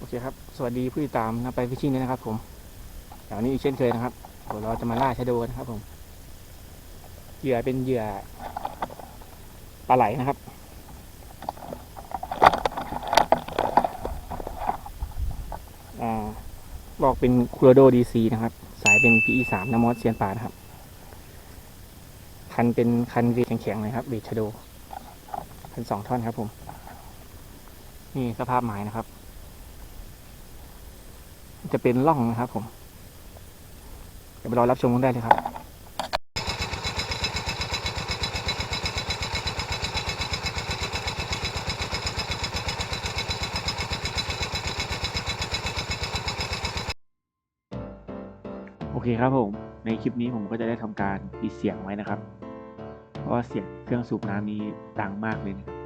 โอเคครับ สวัสดีผู้ติดตามนะไปฟิชชิ่งด้วยนะครับ ผมเดี๋ยวนี้เช่นเคยนะครับเราจะมาล่าชะโดนะครับ ผม เหยื่อเป็นเหยื่อปลาไหลนะครับ อ่าบอกเป็นคูโรโดดีซีนะครับ สายเป็น PE สามน้ำมอสเซียนป่านะครับ คันเป็นคันเวทแข็งๆเลยครับเบทชะโดคันสองท่อนครับ ผม นี่สภาพหมายนะครับ จะเป็นร่องนะครับ ผมเดี๋ยวไปรอรับชมกันได้เลยครับ โอเคครับผม ในคลิปนี้ผมก็จะได้ทำการปิดเสียงไว้นะครับ เพราะว่าเสียงเครื่องสูบน้ำนี้ดังมากเลยนะครับ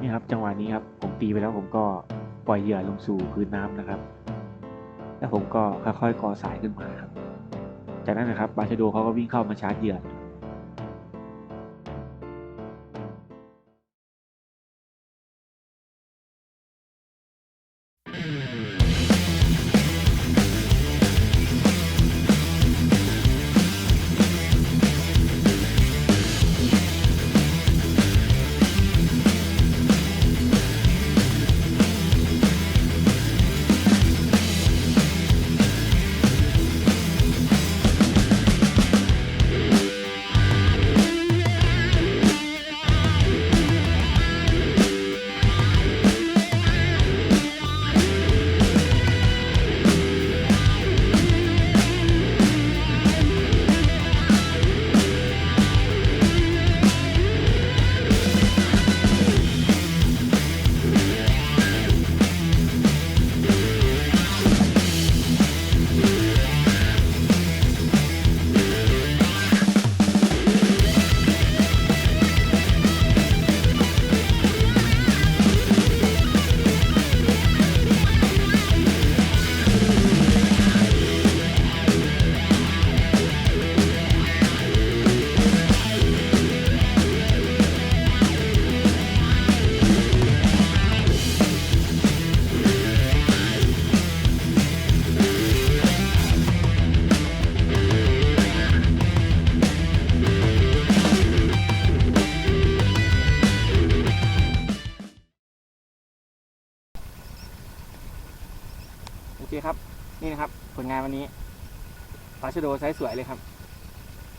นี่ครับจังหวะนี้ครับผมตีไปแล้วผมก็ปล่อยเหยื่อลงสู่พื้นน้ำนะครับ แล้วผมก็ค่อยๆก่อสายขึ้นมาครับ จากนั้นนะครับบาชโดเขาก็วิ่งเข้ามาชาร์จเหยื่อโอเคครับ นี่นะครับ ผลงานวันนี้ปลาชโดไซส์สวยเลยครับ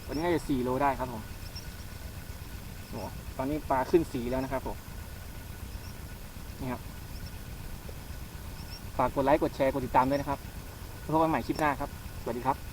วันนี้น่าจะสี่โลได้ครับผมโอ้ตอนนี้ปลาขึ้นสีแล้วนะครับผม นี่ครับ ฝากกดไลค์ กดแชร์ กดติดตามด้วยนะครับ พบกันใหม่คลิปหน้าครับ สวัสดีครับ